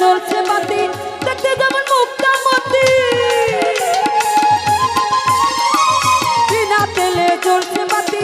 জ্বলছে বাতি। দেখতে যেমন মুক্তা মতি। বিনা তেলে জ্বলছে বাতি।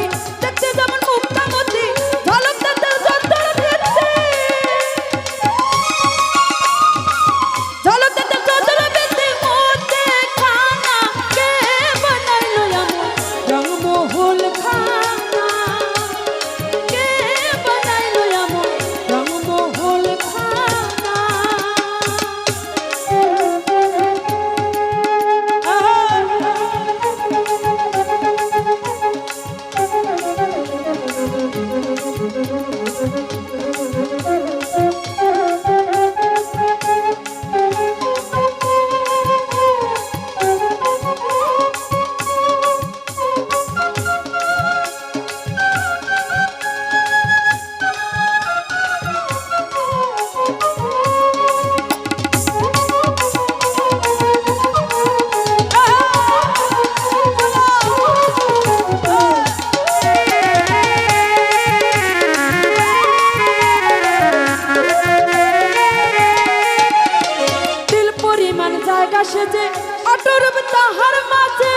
তাহার মাঝে।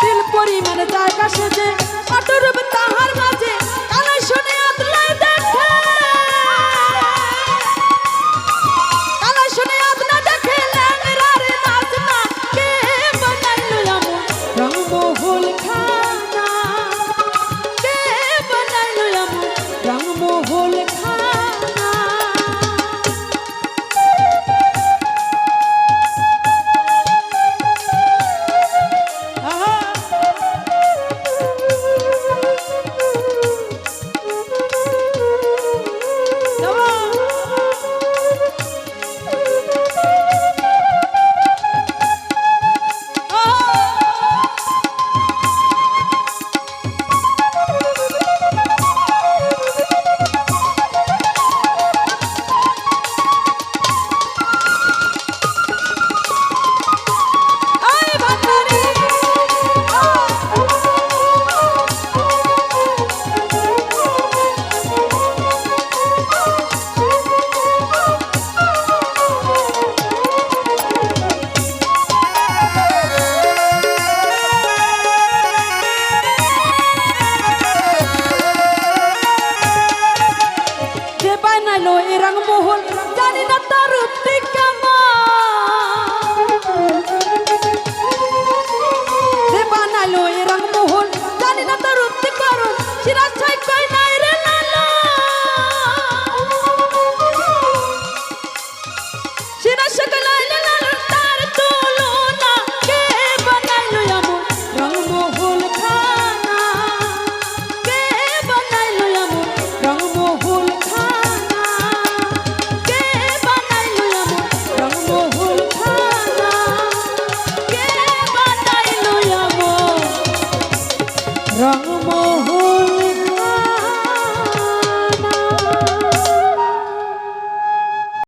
দিল পরিমাণ জায়গা সেজে অটরব